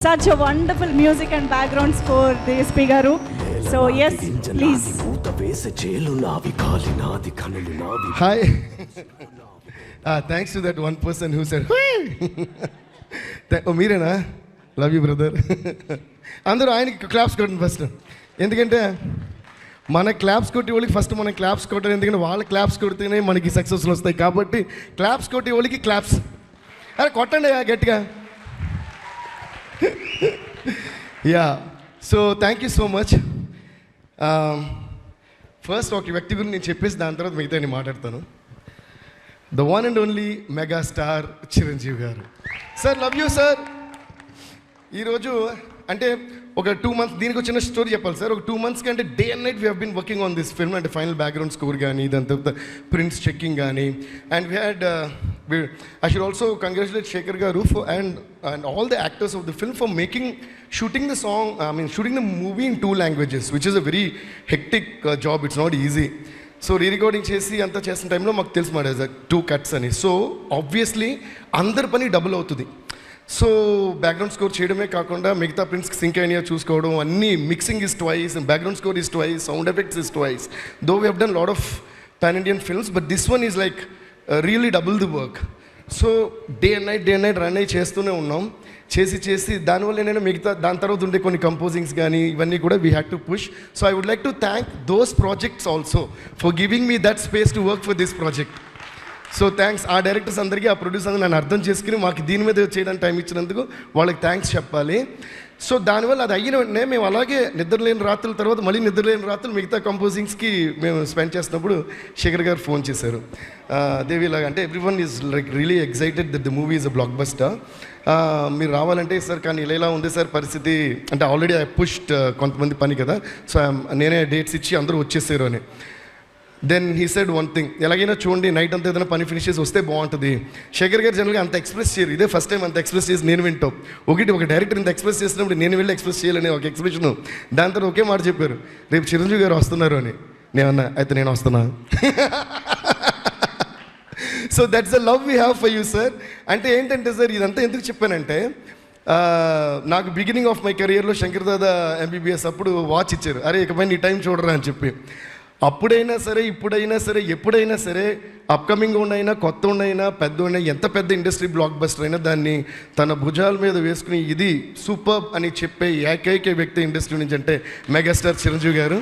such a wonderful music and background score, DSP Garu. So, yes, please. ఊత వేసే చేలు నావి కాలి నాది కనులు నావి hi thanks to that one person who said ఓ మీరేనా? లవ్ యూ బ్రదర్ అందరూ ఆయనకి క్లాప్స్ కొట్టండి ఫస్ట్ ఎందుకంటే మన క్లాప్స్ కొట్టి వాళ్ళకి ఫస్ట్ మనం క్లాప్స్ కొట్టాలి ఎందుకంటే వాళ్ళ క్లాప్స్ కొడితేనే మనకి సక్సెస్లు వస్తాయి. కాబట్టి క్లాప్స్ కొట్టి వాళ్ళకి క్లాప్స్ అరే కొట్టండి గట్టిగా. Yeah so thank you so much first ఒక వ్యక్తి గురించి నేను చెప్పేసి దాని తర్వాత మిగతా నేను మాట్లాడతాను. The one and only mega star Chiranjeevi garu. Sir love you sir ఈరోజు అంటే ఒక టూ మంత్స్ దీనికి వచ్చిన స్టోరీ చెప్పాలి సార్. ఒక టూ మంత్స్కి అంటే day and night we been working on this film అంటే ఫైనల్ బ్యాక్గ్రౌండ్ స్కోర్ కానీ దాని తర్వాత ప్రింట్స్ చెక్కింగ్ కానీ and we had I should also congratulate Shekhar garu for and and all the actors of the film for making shooting the song I mean shooting the movie in two languages which is a very hectic job it's not easy so re recording చేసి అంతా చేసిన టైంలో మాకు తెలుసు మాట two cuts అని. So obviously అందరి పని డబుల్ అవుతుంది. సో బ్యాక్గ్రౌండ్ స్కోర్ చేయడమే కాకుండా మిగతా ప్రింట్స్కి సింక్ అయినా చూసుకోవడం అన్నీ mixing is twice background score is twice sound effects is twice though we have done lot of pan Indian films but this one is like really double the work so day and night day and night run అయ్యి చేస్తూనే ఉన్నాం. చేసి చేసి దానివల్ల ఏంటంటే మిగతా దాని తర్వాత ఉండే కొన్ని కంపోజింగ్స్ కానీ ఇవన్నీ కూడా we had to push so I would like to thank those projects also for giving me that space to work for this project so thanks uh directors అందరికీ ఆ ప్రొడ్యూసర్ నన్ను అర్థం చేసుకుని మాకు దీని మీద చేయడానికి టైం ఇచ్చినందుకు వాళ్ళకి థ్యాంక్స్ చెప్పాలి. సో దానివల్ల అది అయిన వెంటనే మేము అలాగే నిద్రలేని రాత్రుల తర్వాత మళ్ళీ నిద్రలేని రాత్రులు మిగతా కంపోజింగ్స్కి మేము స్పెండ్ చేసినప్పుడు శేఖర్ గారు ఫోన్ చేశారు. దేవి ఇలాగ అంటే everyone is like really excited that the movie is a blockbuster మీరు రావాలంటే సార్ కానీ ఇలా ఇలా ఉంది సార్ పరిస్థితి. అంటే ఆల్రెడీ ఐ పుష్డ్ కొంతమంది పని కదా. సో నేనే డేట్స్ ఇచ్చి అందరూ వచ్చేసారు అని. Then he said one thing ఎలాగైనా చూడండి నైట్ అంతా ఏదైనా పని ఫినిష్ చేసి వస్తే బాగుంటుంది. శేఖర్ గారు జనరల్గా అంత ఎక్స్ప్రెస్ చేయరు. ఇదే ఫస్ట్ టైం అంత ఎక్స్ప్రెస్ చేసి నేను వింటాం. ఒకటి ఒక డైరెక్టర్ ఇంత ఎక్స్ప్రెస్ చేసినప్పుడు నేను వెళ్ళి ఎక్స్ప్రెస్ చేయాలని ఒక ఎక్స్ప్రెషన్ దాని తర్వాత ఒకే మాట చెప్పారు రేపు చిరంజీవి గారు వస్తున్నారు అని. నేనన్నా అయితే నేను వస్తున్నా. So that's the love we have for you sir అంటే ఏంటంటే సార్ ఇదంతా ఎందుకు చెప్పానంటే నాకు బిగినింగ్ ఆఫ్ మై కెరియర్లో శంకర్ దాదా ఎంబీబీఎస్ అప్పుడు వాచ్ ఇచ్చారు. అరే ఇకపై నీ టైం చూడరా అని చెప్పి. అప్పుడైనా సరే ఇప్పుడైనా సరే ఎప్పుడైనా సరే అప్కమింగ్ ఉండైనా కొత్త ఉండైనా పెద్ద ఉండైనా ఎంత పెద్ద ఇండస్ట్రీ బ్లాక్ బస్టర్ అయినా దాన్ని తన భుజాల మీద వేసుకుని ఇది సూపర్ అని చెప్పే ఏకైక వ్యక్తి ఇండస్ట్రీ నుంచి అంటే megastar Chiranjeevi garu.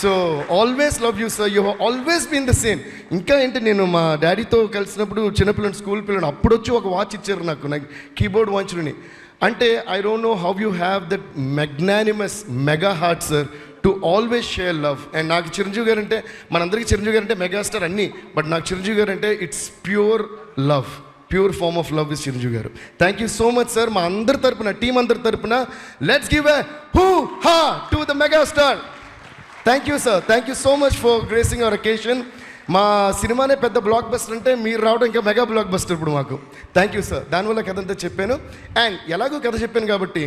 So always love you sir you always been the same ఇంకా ఏంటి నేను మా డాడీతో కలిసినప్పుడు చిన్నపిల్లలు స్కూల్ పిల్లలు అప్పుడు వచ్చి ఒక వాచ్ ఇచ్చారు నాకు నాకు కీబోర్డ్ వాచ్లని అంటే I don't know how you have that magnanimous mega heart sir to always share love. And నాకు చిరంజీవి గారు అంటే మనందరికీ చిరంజీవి గారు అంటే మెగాస్టార్ అన్నీ బట్ నాకు చిరంజీవి గారు అంటే it's pure love. Pure form of love is Chiranjeevi garu. Thank you so much sir మా అందరి తరపున టీం అందరి తరపున let's give a hoo ha to the megastar thank you sir thank you so much for gracing our occasion మా సినిమానే పెద్ద blockbuster అంటే మీరు రావడం ఇంకా మెగా బ్లాక్ బస్టర్ ఇప్పుడు మాకు. థ్యాంక్ యూ సార్ దానివల్ల కథ అంతా చెప్పాను. అండ్ ఎలాగో కథ చెప్పాను కాబట్టి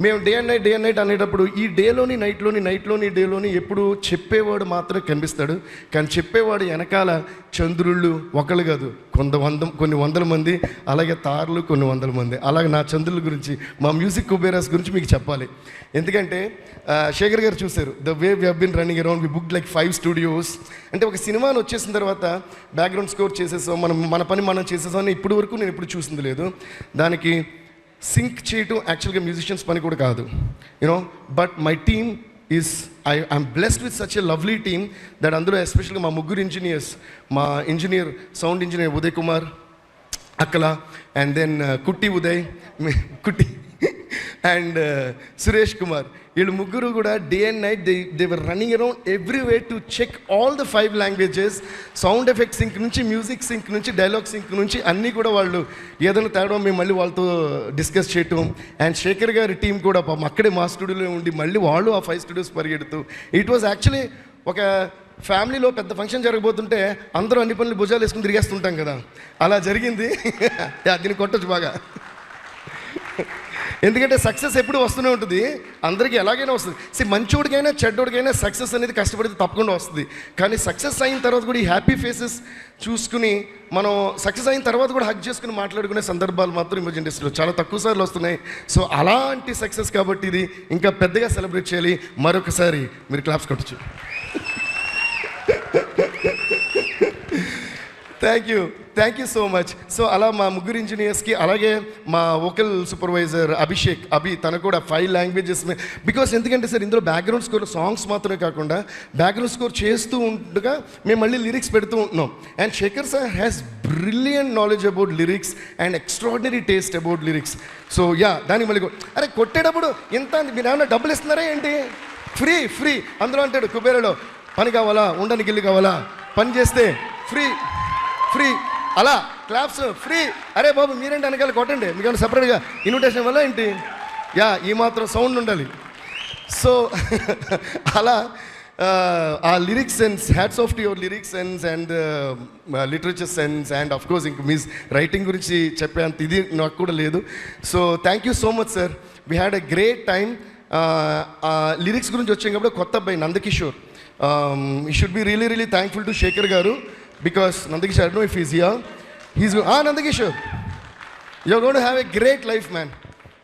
మేము day and night day and night అనేటప్పుడు ఈ డేలోని నైట్లోని నైట్లోని డేలోని ఎప్పుడు చెప్పేవాడు మాత్రమే కనిపిస్తాడు కానీ చెప్పేవాడు వెనకాల చంద్రుళ్ళు ఒకళ్ళు కాదు. కొంత వంద కొన్ని వందల మంది అలాగే తారలు కొన్ని వందల మంది. అలాగే నా చంద్రుల గురించి మా మ్యూజిక్ కుబేరాస్ గురించి మీకు చెప్పాలి. ఎందుకంటే శేఖర్ గారు చూశారు. The way we been running around we book like five studios అంటే ఒక సినిమాని వచ్చేసిన తర్వాత బ్యాక్గ్రౌండ్ స్కోర్ చేసేసాం. మనం మన పని మనం చేసేసాం అని ఇప్పటి వరకు నేను ఇప్పుడు చూసింది లేదు. దానికి సింక్ చేయటం యాక్చువల్గా మ్యూజిషియన్స్ పని కూడా కాదు. You know but my team is I I'm blessed with such a lovely team that అందులో ఎస్పెషల్గా మా ముగ్గురు ఇంజనీర్స్ మా engineer sound engineer Uday Kumar Akkala and then కుట్టి ఉదయ్ కుట్టి అండ్ సురేష్ కుమార్ వీళ్ళు ముగ్గురు కూడా day and night they they were running around every way to check all the five languages sound effect sync నుంచి మ్యూజిక్ సింక్ నుంచి dialogue sync నుంచి అన్నీ కూడా వాళ్ళు ఏదైనా తేడా మేము మళ్ళీ వాళ్ళతో డిస్కస్ చేయటం. అండ్ శేఖర్ గారి టీం కూడా పాపం అక్కడే మా స్టూడియోలో ఉండి మళ్ళీ వాళ్ళు ఆ ఫైవ్ స్టూడియోస్ పరిగెడుతూ. ఇట్ వాజ్ యాక్చువల్లీ ఒక ఫ్యామిలీలో పెద్ద ఫంక్షన్ జరగబోతుంటే అందరూ అన్ని పనులు భుజాలు వేసుకుని తిరిగేస్తుంటాం కదా. అలా జరిగింది. దీన్ని కొట్టచ్చు బాగా. ఎందుకంటే సక్సెస్ ఎప్పుడు వస్తూనే ఉంటుంది. అందరికీ ఎలాగైనా వస్తుంది. సి మంచోడికైనా చెడ్డోడికైనా సక్సెస్ అనేది కష్టపడితే తప్పకుండా వస్తుంది. కానీ సక్సెస్ అయిన తర్వాత కూడా ఈ హ్యాపీ ఫేసెస్ చూసుకుని మనం సక్సెస్ అయిన తర్వాత కూడా హక్ చేసుకుని మాట్లాడుకునే సందర్భాలు మాత్రం ఇమేజ్ ఇండస్ట్రీలో చాలా తక్కువ సార్లు వస్తున్నాయి. సో అలాంటి సక్సెస్ కాబట్టి ఇది ఇంకా పెద్దగా సెలబ్రేట్ చేయాలి. మరొకసారి మీరు క్లాప్స్ కొట్టచ్చు. Thank you thank you so much so అలా మా ముగ్గురు ఇంజనీర్స్కి అలాగే మా వోకల్ సూపర్వైజర్ అభిషేక్ అభి తన కూడా ఫైవ్ లాంగ్వేజెస్ బికాస్ ఎందుకంటే సార్ ఇందులో బ్యాక్గ్రౌండ్ స్కోర్ సాంగ్స్ మాత్రమే కాకుండా బ్యాక్గ్రౌండ్ స్కోర్ చేస్తూ ఉండగా మేము మళ్ళీ లిరిక్స్ పెడుతూ ఉంటున్నాం. And Shekhar sir has brilliant knowledge about lyrics and extraordinary taste about lyrics so yeah దానికి మళ్ళీ అరే కొట్టేటప్పుడు ఎంత మీరు ఏమన్నా డబ్బులు ఇస్తున్నారా ఏంటి? ఫ్రీ ఫ్రీ అందులో అంటాడు కుబేరలో పని కావాలా? ఉండడానికి ఇల్లు కావాలా? పని చేస్తే ఫ్రీ ఫ్రీ అలా క్లాప్స్ ఫ్రీ అరే బాబు మీరేంటి వెనకాల కొట్టండి? మీకు సపరేట్గా ఇన్విటేషన్ వల్ల ఏంటి? యా ఈ మాత్రం సౌండ్ ఉండాలి. సో అలా ఆ, lyrics sense hats off to your lyrics sense and literature sense and of course ఇంక మీస్ రైటింగ్ గురించి చెప్పేంత ఇది నాకు కూడా లేదు. So thank you so much sir we had a great time lyrics గురించి వచ్చాం కాబట్టి కొత్త అబ్బాయి Nandakishore. He should be really really thankful to Shekhar garu. Because Nandakishore know if is here he's Nandakishore you're gonna have a great life man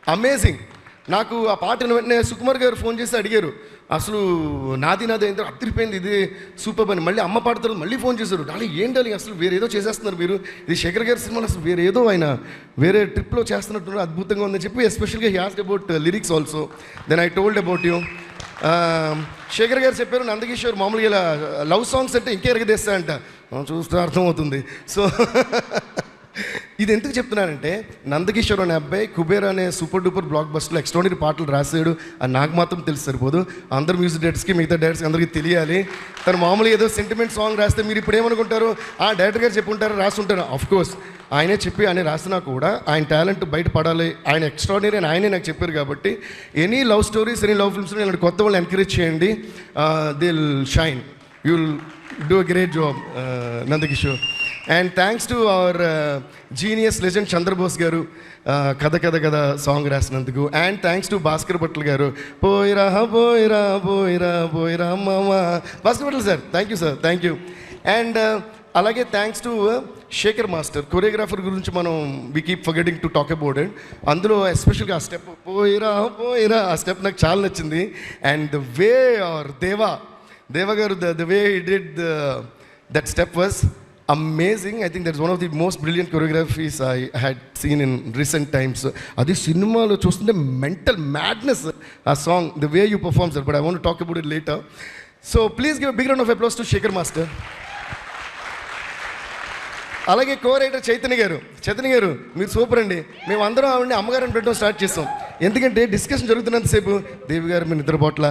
amazing నాకు ఆ పాటను వెంటనే సుకుమార్ గారు ఫోన్ చేసి అడిగారు అసలు నాది నాది ఏంటో అత్తిరిపోయింది ఇది సూపర్ అని మళ్ళీ అమ్మ పాడతారు మళ్ళీ ఫోన్ చేశారు. డాలి ఏంటాలి అసలు వేరేదో చేసేస్తున్నారు మీరు. ఇది శేఖర్ గారి సినిమాలు అసలు వేరేదో ఆయన వేరే ట్రిప్లో చేస్తున్నట్టు అద్భుతంగా ఉందని చెప్పి ఎస్పెషల్గా he asked about lyrics also then I told about you Shekhar garu చెప్పారు నందకిషోర్ మామూలుగా ఇలా uh, లవ్ సాంగ్స్ అంటే ఇంకే ఎరగదేస్తా అంట. చూస్తే అర్థమవుతుంది. సో ఇది ఎందుకు చెప్తున్నానంటే నందకిషోర్ అనే అబ్బాయి కుబేర్ అనే సూపర్ డూపర్ బ్లాక్ బస్టర్లో ఎక్స్ట్రాడినరీ పాటలు రాసాడు అని నాకు మాత్రం తెలిసి సరిపోదు. అందరు మ్యూజిక్ డైరెక్టర్స్కి మిగతా డైరెక్టర్స్కి అందరికీ తెలియాలి. తను మామూలుగా ఏదో సెంటిమెంట్ సాంగ్ రాస్తే మీరు ఇప్పుడు ఏమనుకుంటారు? ఆ డైరెక్టర్ గారు చెప్పుంటారు రాసుంటారు ఆఫ్ కోర్స్ ఆయనే చెప్పి ఆయన రాసినా కూడా ఆయన టాలెంట్ బయటపడాలి ఆయన ఎక్స్ట్రాడినరీ అని ఆయనే నాకు చెప్పారు కాబట్టి any love stories any love films ఇలాంటి కొత్త వాళ్ళు ఎంకరేజ్ చేయండి. Dil shine you'll do a great job Nandakishore. And thanks to our genius legend Chandrabose garu కథ కథ కథ song రాసినందుకు and thanks to Bhaskar Bhatla garu పోయిరా పోయిరా పోయిరా పోయిరా మామా Bhaskar Bhatla sir thank you sir thank you and అలాగే thanks to Shekhar master choreographer గురించి మనం we keep forgetting to talk about it అందులో ఎస్పెషల్గా ఆ స్టెప్ పోయిరా పోయిరా ఆ స్టెప్ నాకు చాలా నచ్చింది. And the way are Deva Deva garu the the way did that step was amazing I think that's one of the most brilliant choreographies I had seen in recent times అది సినిమాలో చూస్తుంటే mental madness ఆ song the way you perform sir but I want talk about it later so please give big round of applause to Shekhar master అలాగే co writer Chaitanya గారు. చైతన్య గారు మీరు super అండి. మేము అందరం ఆవిడని అమ్మగారిని పెట్టడం స్టార్ట్ చేస్తాం ఎందుకంటే డిస్కషన్ జరుగుతున్నంతసేపు దేవి గారు మీ నిద్రపోట్ల?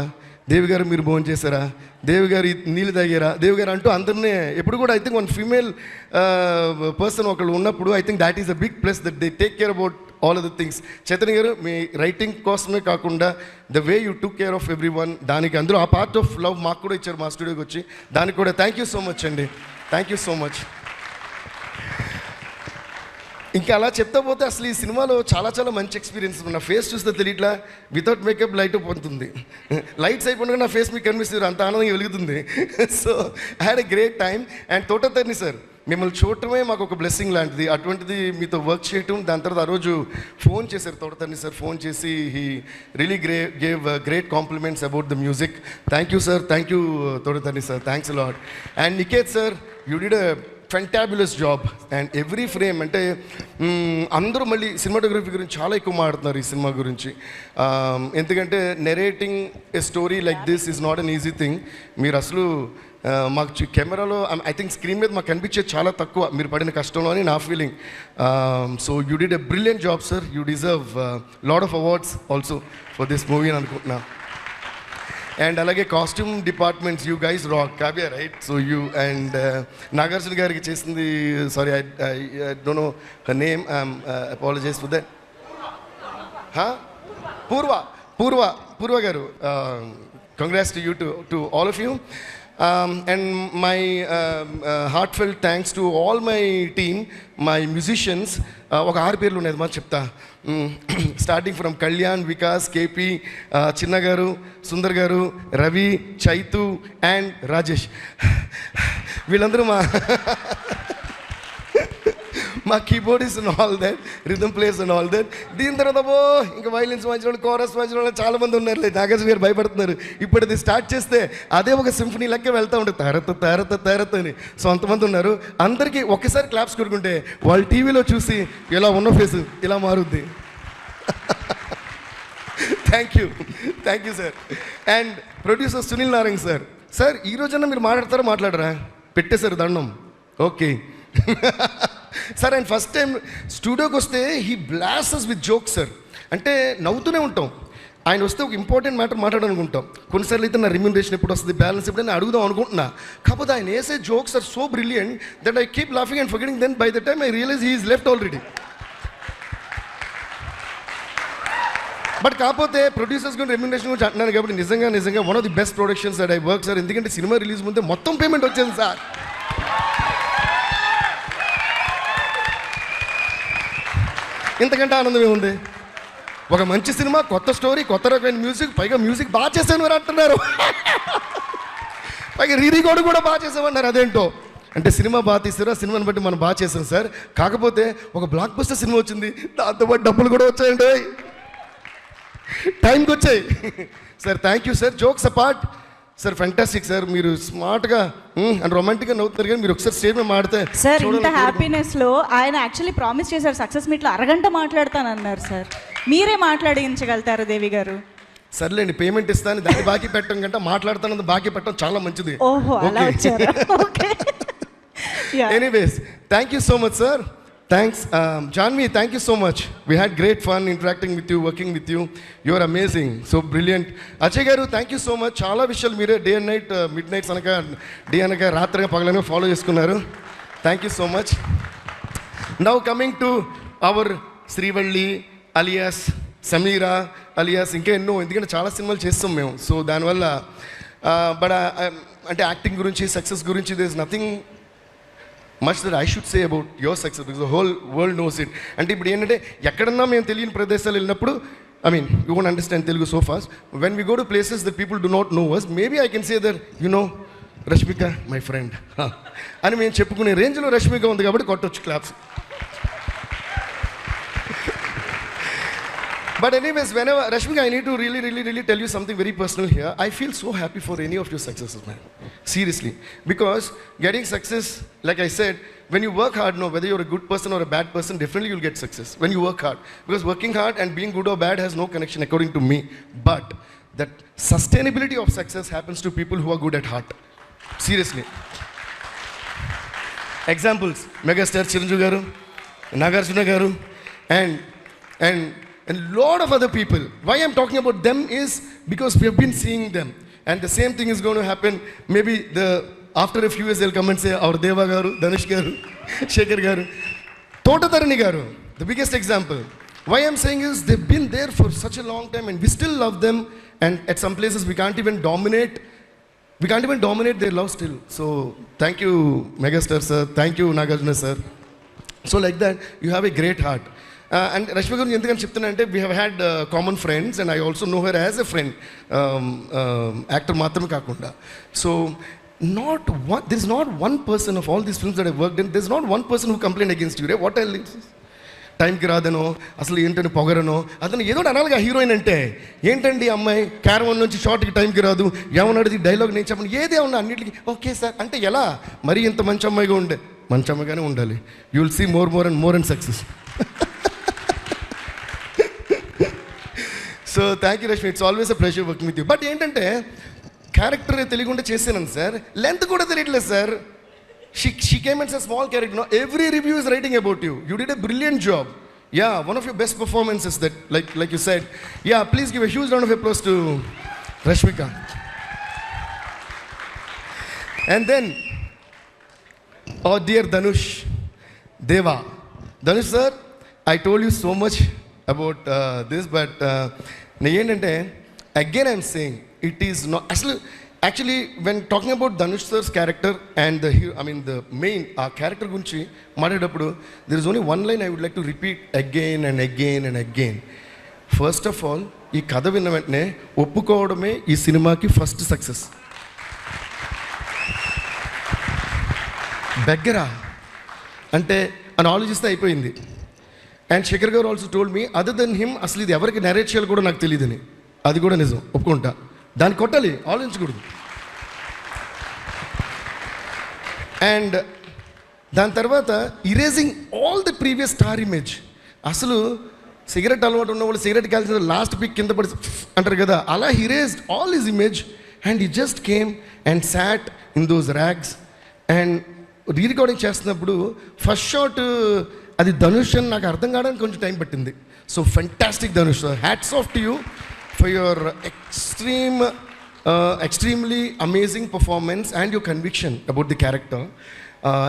దేవి గారు మీరు భోజనం చేశారా? దేవి గారు నీళ్ళు తాగారా? దేవి గారు అంటూ అందరినీ ఎప్పుడు కూడా I think one female person ఒకళ్ళు ఉన్నప్పుడు I think that is a big plus that they take care about all of the things Chaitanya garu me writing కోసమే కాకుండా the way you took care of everyone దానికి అందరూ ఆ part of love మాకు కూడా ఇచ్చారు మా స్టూడియోకి వచ్చి. దానికి కూడా థ్యాంక్ యూ సో మచ్ అండి. థ్యాంక్ యూ సో మచ్ ఇంకా అలా చెప్తా పోతే అసలు ఈ సినిమాలో చాలా చాలా మంచి ఎక్స్పీరియన్స్ నా ఫేస్ చూస్తే తెలియట్లా వితౌట్ మేకప్ లైట్ పోతుంది. లైట్స్ అయిపోయినా నా ఫేస్ మీకు కనిపిస్తుంది అంత ఆనందంగా వెలుగుతుంది. So I had a great time and Thotatharani sir మిమ్మల్ని చూడటమే మాకు ఒక బ్లెస్సింగ్ లాంటిది. అటువంటిది మీతో వర్క్ చేయటం దాని తర్వాత ఆ రోజు ఫోన్ చేశారు తోటతర్ని సార్ ఫోన్ చేసి he really grey gave great compliments about the music thank you sir thank you Thotatharani sir thanks lot and Niket sir you did fantabulous job and every frame అంటే అందరూ మళ్ళీ cinematography గురించి చాలా ఎక్కువ మాట్లాడుతున్నారు ఈ cinema గురించి. ఎందుకంటే narrating a story like this is not an easy thing మీరు అసలు మాకు చి- కెమెరాలో ఐ థింక్ స్క్రీన్ మీద మాకు కనిపించేది చాలా తక్కువ. మీరు పడిన కష్టంలో అని నా feeling so you did a brilliant job sir you deserve lot of awards also for this movie అని అనుకుంటున్నాను. అండ్ అలాగే costume departments you guys rock Kavya right so you and Nagarjuna గారికి చేసింది sorry I don't know name apologize for that Purva Purva Purva గారు congrats to you to to all of you Um, and my uh, uh, heartfelt thanks to all my team, my musicians. Uh, ఒక ఆరు పేర్లు ఉన్నాయి మా చెప్తా starting from Kalyan Vikas KP Chinna గారు సుందర్ గారు Ravi Chaitu and Rajesh వీళ్ళందరూ మా మా keyboard is all that rhythm plays and all that దీని తర్వాత బో ఇంకా వైలెన్స్ వాయించిన వాళ్ళు కోరస్ వాయించిన వాళ్ళు చాలా మంది ఉన్నారు లేదు నాగార్జున గారు భయపడుతున్నారు. ఇప్పుడు అది స్టార్ట్ చేస్తే అదే ఒక సింఫనీ లెక్క వెళ్తూ ఉంటుంది తరత తరత తరత అని సో అంతమంది ఉన్నారు. అందరికీ ఒకసారి క్లాప్స్ కొడుకుంటే వాళ్ళు టీవీలో చూసి ఇలా ఉన్న ఫేస్ ఇలా మారుద్ది. Thank you thank you sir and producer Sunil Narayan sir sir ఈ రోజన్నా మీరు మాట్లాడతారా మాట్లాడరా? పెట్టేశారు దండం. ఓకే సార్ ఆయన ఫస్ట్ టైం స్టూడియోకి వస్తే he blesses with jokes sir అంటే నవ్వుతూనే ఉంటాం. ఆయన వస్తే ఒక ఇంపార్టెంట్ మ్యాటర్ మాట్లాడాలనుకుంటాం. కొన్నిసార్లు అయితే నా రిమ్యూనరేషన్ ఎప్పుడు వస్తుంది బ్యాలెన్స్ ఎప్పుడు నేను అడుగుదాం అనుకుంటున్నా. కాకపోతే ఆయన వేసే jokes are so brilliant that I keep laughing and forgetting then by the time I realize he's left already but కాకపోతే ప్రొడ్యూసర్స్ గురించి రెమ్యునేషన్ గురించి అంటున్నాను కాబట్టి నిజంగా నిజంగా one of the best productions that I work sir ఎందుకంటే cinema release ముందే మొత్తం పేమెంట్ వచ్చేది సార్ ఇంతకంటే ఆనందం ఏముంది? ఒక మంచి సినిమా కొత్త స్టోరీ కొత్త రకమైన మ్యూజిక్ పైగా మ్యూజిక్ బాగా చేశాను మీరు అంటున్నారు. పైగా రీ రికార్డు కూడా బాగా చేసామన్నారు అదేంటో? అంటే సినిమా బాగా తీసారా సినిమాని బట్టి మనం బాగా చేసాం సార్. కాకపోతే ఒక బ్లాక్ బస్టర్ సినిమా వచ్చింది దాంతోపాటు డబ్బులు కూడా వచ్చాయండి. టైంకి వచ్చాయి. Sir thank you sir. Jokes apart sir fantastic sir. మీరు స్మార్ట్గా అండ్ రొమాంటిక్గా నవ్వుతున్నారు కానీ మీరు ఒకసారి స్టేజ్ మీద మాడితే సార్ ఇంత చూడాలని హ్యాపీనెస్లో ఆయన యాక్చువల్లీ ప్రామిస్ చేశారు సక్సెస్ మీట్లో అరగంట మాట్లాడతానన్నారు సార్. మీరే మాట్లాడించగలుగుతారు దేవి గారు. సర్లేండి పేమెంట్ ఇస్తాను దాన్ని బాకీ పెట్టడం కంటే మాట్లాడుతున్నది బాకీ పెట్టడం చాలా మంచిది. ఓహో అలా anyways thank you so much sir thanks Janhvi thank you so much we had great fun interacting with you working with you your amazing so brilliant Ajay గారు థ్యాంక్ యూ సో మచ్ చాలా విషయాలు మీరే day and night midnights అనక day అనక రాత్రిగా పగలనే follow చేసుకున్నారు. Thank you so much now coming to our Srivalli alias Sameera alias ఇంకా ఎన్నో ఎందుకంటే చాలా సినిమాలు చేస్తాం మేము. సో దానివల్ల బట్ అంటే యాక్టింగ్ గురించి సక్సెస్ గురించి this nothing much that I should say about your success because whole world knows it అంటే ఇప్పుడు ఏంటంటే ఎక్కడన్నా మేము తెలియని ప్రదేశాలు వెళ్ళినప్పుడు I mean you won't understand Telugu so fast when we go to places that people do not know us maybe I can say there you know Rashmika my friend అని మేము చెప్పుకునే రేంజ్లో రష్మిక ఉంది కాబట్టి కొట్టొచ్చు claps But anyways, whenever Rashmika, I need to really, really, really tell you something very personal here. I feel so happy for any of your successes, man. Seriously, because getting success, like I said, when you work hard, no, whether you're a good person or a bad person, definitely you'll get success when you work hard. Because working hard and being good or bad has no connection, according to me. But that sustainability of success happens to people who are good at heart. Seriously. Examples: Megastar Chiranjeevi garu, Nagarjuna garu, and and a lot of other people. Why I'm talking about them is because we have been seeing them. And the same thing is going to happen. Maybe the after a few years they'll come and say, our Deva Garu, Danish Garu, Shekhar Garu, Totatarani Garu, the biggest example. Why I'm saying is they've been there for such a long time and we still love them. And at some places we can't even dominate. We can't even dominate their love still. So thank you, Megastar sir. Thank you, Nagarjuna sir. So like that, you have a great heart. Uh, and Rashmi గురించి ఎందుకని చెప్తున్నానంటే we have had common friends and I also know her as a friend actor మాత్రమే కాకుండా. So not one this not one person of all these films that I work in this not one person who complaint against you ray what I టైంకి రాదనో అసలు ఏంటని పొగరనో అతను ఏదో అనాలిగా heroine అంటే ఏంటండి అమ్మాయి? క్యారవన్ నుంచి షార్ట్కి టైంకి రాదు. ఏమన్నాడు డైలాగ్ నేను చెప్పను. ఏదే ఉన్నా అన్నిటికీ ఓకే సార్. అంటే ఎలా? మరీ ఇంత మంచి అమ్మాయిగా ఉండే మంచి అమ్మాయిగానే ఉండాలి. You will see more more and more and success so thank you Rashmi it's always a pressure working with you but ఏంటంటే క్యారెక్టర్ తెలియకుండా చేసాను సార్ లెంత్ కూడా తెలియట్లేదు sir she she came and a small character no every review is writing about you you did a brilliant job yeah one of your best performances that like like you said yeah please give a huge round of applause to Rashmika and then Oh, dear Danush, Deva. Danush sir, I told you so much about this but నేను ఏంటంటే again I'm saying it is no అసలు actually when talking about Dhanush sir's character and the he I mean the main uh character గురించి మాట్లాడేటప్పుడు there is only one line I would like to repeat again and again and again first of all ఈ కథ విన్న వెంటనే ఒప్పుకోవడమే ఈ సినిమాకి first success బెగ్గరా అంటే అని ఆలోచిస్తే అయిపోయింది. అండ్ శేఖర్ గారు also told me other than him అసలు ఇది ఎవరికి నెరేట్ చేయాలి కూడా నాకు తెలియదని అది కూడా నిజం ఒప్పుకుంటా. దాన్ని కొట్టాలి ఆలోచించకూడదు. అండ్ దాని తర్వాత erasing all the previous star image అసలు సిగరెట్ అలవాటు ఉన్న వాళ్ళు సిగరెట్ కాల్చిన లాస్ట్ పిక్ కింద పడి అంటారు కదా అలా erased all his image and he just came and sat in those rags and re recording చేస్తున్నప్పుడు ఫస్ట్ షాట్ అది ధనుష్ అని నాకు అర్థం కావడానికి కొంచెం టైం పట్టింది. So fantastic Dhanush. Hats off to you for your extreme extremely amazing performance and your conviction about the character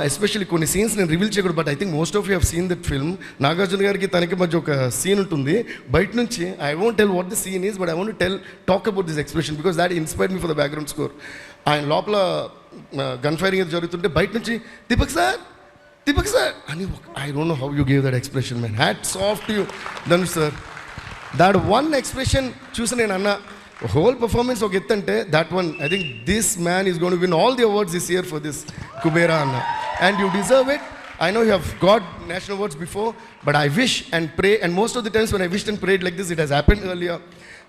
especially కొన్ని scenes నేను రివీల్ చేయకూడదు but I think most of you have seen that film Nagarjuna గారికి తనకి మధ్య ఒక scene ఉంటుంది. బయట నుంచి I won't tell what the scene is but I want tell talk about this expression because that inspire me for the background score ఆయన లోపల uh, gun firing జరుగుతుంటే బయట నుంచి దీపక్ సార్ దీపక్ సార్ అని I don't know how you gave that expression man hats soft you Dhanush sir that one expression చూసి నేను అన్న whole performance ఒక ఎత్తు అంటే that one I think this man is gonna win all the awards this year for this Kubera అన్న. And you deserve it I know you have got national awards before, but I wish and pray, and most of the times when I wished and prayed like this, it has happened earlier.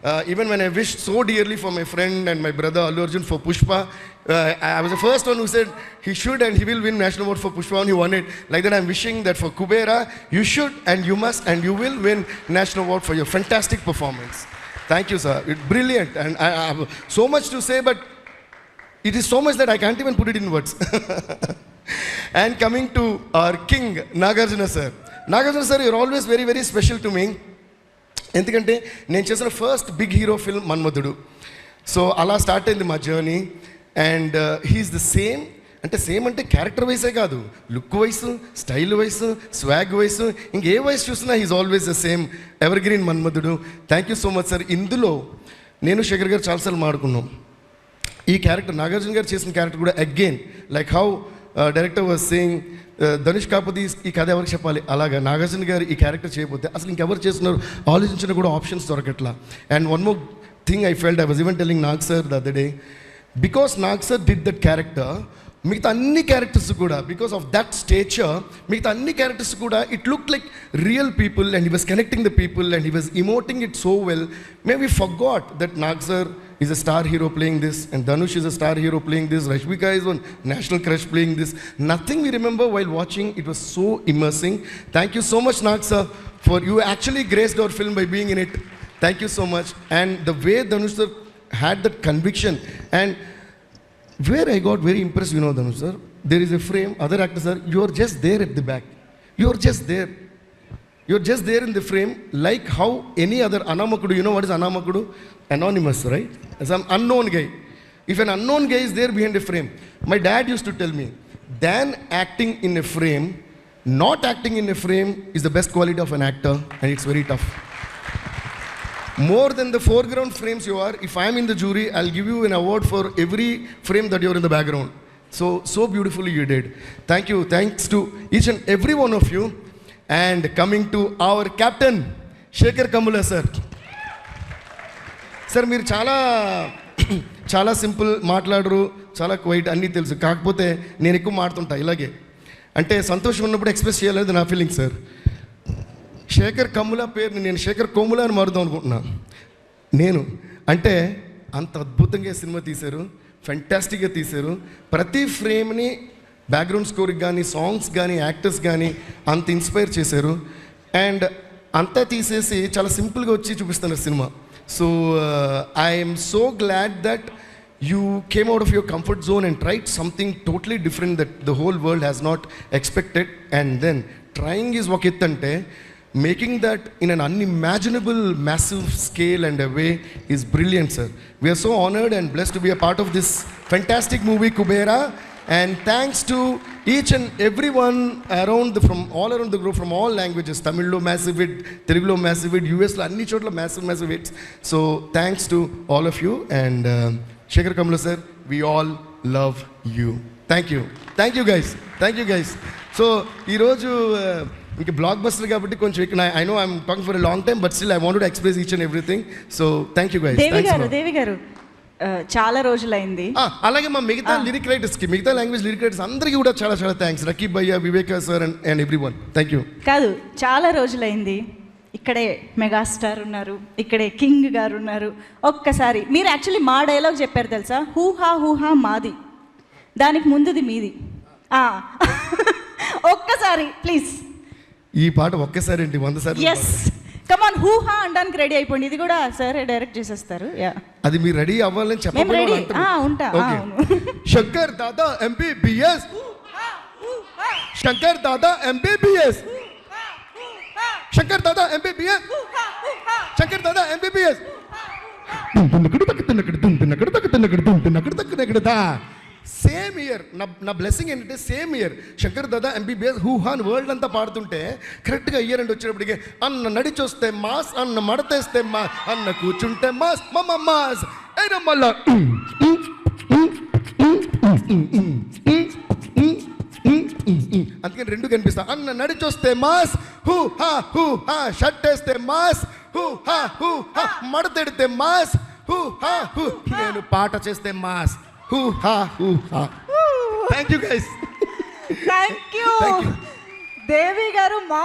Uh, even when I wished so dearly for my friend and my brother Allu Arjun for Pushpa, uh, I was the first one who said he should and he will win national award for Pushpa, and he won it. Like that, I'm wishing that for Kubera, you should and you must and you will win national award for your fantastic performance. Thank you, sir. It's brilliant, and I, I have so much to say, but it is so much that I can't even put it in words. And coming to our king Nagarjuna sir Nagarjuna sir your always very very special to me ఎందుకంటే నేను చేసిన first big hero film Manmadhudu. So అలా start అయింది మా journey and he's the same అంటే same అంటే character వైసే కాదు. Look wise style wise swag wise ఇంకే వైస్ చూసినా he's always the same evergreen Manmadhudu. Thank you so much sir ఇందులో నేను శేఖర్ గారు చాలాసార్లు మాడుకున్నాం ఈ క్యారెక్టర్ నాగార్జున గారు చేసిన క్యారెక్టర్ కూడా again like how director was saying Dhanush కాకపోతే ఈ- కథ ఎవరికి చెప్పాలి? అలాగా నాగార్జున గారు ఈ క్యారెక్టర్ చేయబోతే అసలు ఇంకెవరు చేస్తున్నారు? ఆలోచించిన కూడా options దొరకట్లా. And one more thing I felt I was even telling Nag sir the day because Nag sir did that character మిగతా అన్ని క్యారెక్టర్స్ కూడా బికాస్ ఆఫ్ దట్ స్టేచర్ మిగతా అన్ని క్యారెక్టర్స్ కూడా it look like real people and he was connecting the people and he was emoting it so well may we forgot that Nag sir is a star hero playing this, and Dhanush is a star hero playing this. Rashmika is one national crush playing this. Nothing we remember while watching. It was so immersing. Thank you so much, Nag sir, for you actually graced our film by being in it. Thank you so much. And the way Dhanush sir had that conviction and where I got very impressed, you know, Dhanush sir, there is a frame, other actors are, you are just there at the back. You are just there. You're just there in the frame, like how any other Anamakudu, you know what is Anamakudu? Anonymous, right? Some unknown guy. If an unknown guy is there behind a frame, my dad used to tell me, than acting in a frame, not acting in a frame is the best quality of an actor, and it's very tough. More than the foreground frames you are if I'm in the jury I give you an award for every frame that your in the background so so beautiful you did thank you thanks to each and every one of you and coming to our captain Shekhar Kammula sir sir మీరు చాలా చాలా simple మాట్లాడరు చాలా quiet అన్నీ తెలుసు. కాకపోతే నేను ఎక్కువ మాడుతుంటా ఇలాగే. అంటే సంతోషం ఉన్నప్పుడు ఎక్స్ప్రెస్ చేయలేదు నా ఫీలింగ్ సార్ శేఖర్ కమ్ముల పేరుని నేను శేఖర్ కొమ్ముల అని మారుదాం అనుకుంటున్నా నేను అంటే అంత అద్భుతంగా సినిమా తీశారు ఫెంటాస్టిక్గా తీశారు. ప్రతి ఫ్రేమ్ని బ్యాక్గ్రౌండ్ స్కోర్కి కానీ సాంగ్స్ కానీ యాక్టర్స్ కానీ అంత ఇన్స్పైర్ చేశారు. అండ్ అంతా తీసేసి చాలా సింపుల్గా వచ్చి చూపిస్తున్నారు cinema. So I'm so glad that you came out of your comfort zone and tried something tried different that the whole world has not expected and then trying is ఒక ఎత్ అంటే making that in an unimaginable massive scale and a way is brilliant sir we are so honored and blessed to be a part of this fantastic movie kubera and thanks to each and everyone around the, from all around the globe from all languages tamil lo massive hit telugu lo massive hit us lo అన్ని చోట్ల massive massive hits so thanks to all of you and uh, Shekhar Kamala sir we all love you thank you thank you guys thank you guys so ఈరోజు uh, ఇంక blockbuster కాబట్టి కొంచెం ఇక్కడ I know I'm talking for long time but still I want to express each and everything so thank you guys Devi గారు దేవి గారు చాలా రోజులైంది. అలాగే మా మిగతా లిరిక్ రైటర్స్కి మిగతా లాంగ్వేజ్ లిరిక్ రైటర్స్ అందరికీ కూడా చాలా చాలా థ్యాంక్స్ రకీబ్ భయ్య Viveka sir and and every one thank you కాదు చాలా రోజులైంది. ఇక్కడే మెగాస్టార్ ఉన్నారు ఇక్కడే కింగ్ గారు ఉన్నారు. ఒక్కసారి మీరు యాక్చువల్లీ మా డైలాగ్ చెప్పారు తెలుసా? హూహా హూహా మాది. దానికి ముందుది మీది. ఒక్కసారి ప్లీజ్ ఈ పాట ఒక్కసారి ఏంటి? వంద సార్లు ఎస్ కమాన్ హూహా అనడానికి రెడీ అయిపోండి. ఇది కూడా సార్ డైరెక్ట్ చేసేస్తారు. యా అది మీరు రెడీ అవ్వాలని మేము. చెప్పండి ఉంటా. ఆ, అవును. Shankar Dada MBBS Shankar Dada MBBS Shankar Dada MBBS Shankar Dada MBBS same year నా నా బ్లెస్సింగ్ ఏంటంటే same year Shankar Dada MBBS హూహాన్ world అంతా పాడుతుంటే కరెక్ట్గా ఇయర్ అండ్ వచ్చేటప్పటికి అన్న నడిచొస్తే మాస్ అన్న మడతేస్తే మా అన్న కూర్చుంటే మాస్ మమ్మ మాస్. అయినా మళ్ళా? అందుకని రెండు కనిపిస్తా. అన్న నడిచొస్తే మాస్ హూ హా హూ హా షర్ట్ వేస్తే మాస్ హూ హా హూ హా మడతెడితే మాస్ హూ హా హూ నేను పాట చేస్తే మాస్. హూ హా హూ హా thank you guys thank you. Devi గారు మా